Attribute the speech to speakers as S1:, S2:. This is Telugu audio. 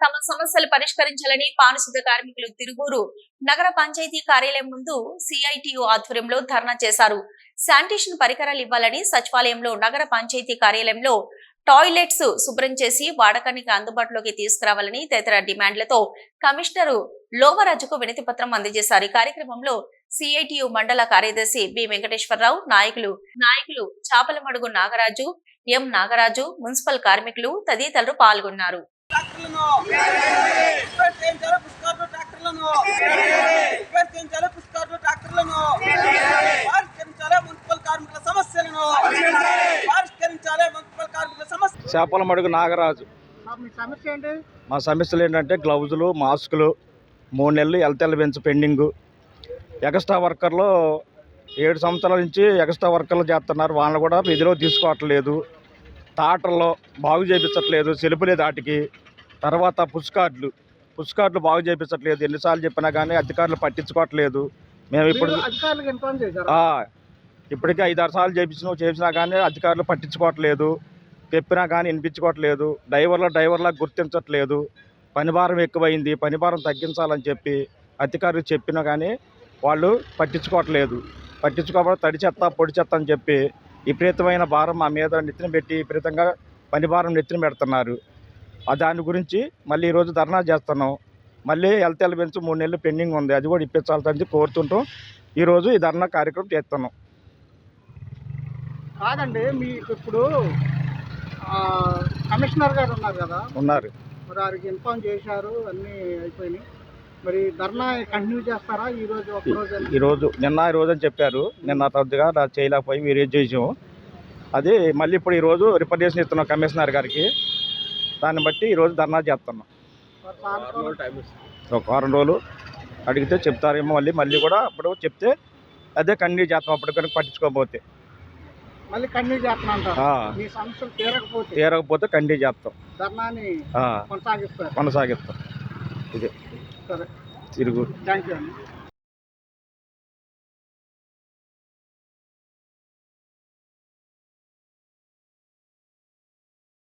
S1: తమ సమస్యలు పరిష్కరించాలని పారిశుద్ధ కార్మికులు తిరుగురు నగర పంచాయతీ కార్యాలయం ముందు సిఐటియు ఆధ్వర్యంలో ధర్నా చేశారు. శానిటేషన్ పరికరాలు ఇవ్వాలని సచివాలయంలో నగర పంచాయతీ కార్యాలయంలో టాయిలెట్స్ శుభ్రం చేసి వాడకానికి అందుబాటులోకి తీసుకురావాలని తదితర డిమాండ్లతో కమిషనరు లోవరాజుకు వినతి పత్రం అందజేశారు. ఈ కార్యక్రమంలో సిఐటియు మండల కార్యదర్శి బి వెంకటేశ్వరరావు నాయకులు నాయకులు చాపలమడుగు నాగరాజు ఎం నాగరాజు మున్సిపల్ కార్మికులు తదితరులు పాల్గొన్నారు.
S2: ట్రాక్టర్లను. రిపేర్ చేయించాలి పుష్కర్లు ట్రాక్టర్లను. రిపేర్ చేయించాలి పుష్కర్లు ట్రాక్టర్లను. పరిష్కరించాలి మున్సిపల్ కార్మికుల సమస్యలను. పరిష్కరించాలి మున్సిపల్ కార్మికుల సమస్య
S3: చేపల మడుగు నాగరాజు.
S4: మీ సమస్య ఏంటి?
S3: మా సమస్యలు ఏంటంటే గ్లౌజులు మాస్కులు మూడు నెలలు ఎల్తెల్ బెంచ్ పెండింగు. ఎక్స్ట్రా వర్కర్లు ఏడు సంవత్సరాల నుంచి ఎక్స్ట్రా వర్కర్లు చేస్తున్నారు. వాళ్ళని కూడా విధిలో తీసుకోవట్లేదు. టాటర్లో బాగు చేయించట్లేదు సెలుపులేదు వాటికి తర్వాత పుష్కార్డులు. పుష్కార్డులు బాగు చేయించట్లేదు. ఎన్నిసార్లు చెప్పినా కానీ అధికారులు పట్టించుకోవట్లేదు. మేము ఇప్పుడు ఇప్పటికే ఐదారు సార్లు చేయించిన చేసినా కానీ అధికారులు పట్టించుకోవట్లేదు. చెప్పినా కానీ వినిపించుకోవట్లేదు. డ్రైవర్ల డ్రైవర్లా గుర్తించట్లేదు. పనిభారం ఎక్కువైంది. పనిభారం తగ్గించాలని చెప్పి అధికారులు చెప్పినా కానీ వాళ్ళు పట్టించుకోవట్లేదు. పట్టించుకోకపోతే తడి చెత్త పొడి చెత్త అని చెప్పి విపరీతమైన భారం మా మీద నెత్తిన పెట్టి విపరీతంగా పని భారం నెత్తిన పెడుతున్నారు. దాని గురించి మళ్ళీ ఈరోజు ధర్నా చేస్తున్నాం. మళ్ళీ హెల్త్ ఎలివెన్స్ మూడు నెలలు పెండింగ్ ఉంది. అది కూడా ఇప్పించాలని కోరుతుంటాం ఈరోజు ఈ ధర్నా కార్యక్రమం చేస్తున్నాం.
S4: కాదండి మీకు ఇప్పుడు కమిషనర్ గారు ఉన్నారు కదా?
S3: ఉన్నారు.
S4: మరి వారికి ఇన్ఫార్మ్ చేశారు అన్నీ అయిపోయినాయి. మరి ధర్నా కంటిన్యూ చేస్తారా? ఈ రోజు
S3: ఈరోజు నిన్న ఈ రోజు అని చెప్పారు. నిన్న తద్దుగా నా చేయలేకపోయి వీరే చేసాం. అది మళ్ళీ ఇప్పుడు ఈరోజు రిప్రజెంటేషన్ ఇస్తున్నాం కమిషనర్ గారికి. దాన్ని బట్టి ఈరోజు ధర్నా చేస్తున్నాం. ఒక వారం రోజులు అడిగితే చెప్తారేమో మళ్ళీ. మళ్ళీ కూడా అప్పుడు చెప్తే అదే కంటిన్యూ చేస్తాం. అప్పటికని పట్టించుకోకపోతే.
S4: మళ్ళీ కంటిన్యూ సమస్యలు తీరకపోతే
S3: తీరకపోతే కంటిన్యూ చేస్తాం.
S4: కొనసాగిస్తారు.
S3: కొనసాగిస్తాం. ఇదే.
S4: సరే.
S3: తిరుగు
S4: థ్యాంక్ యూ అండి.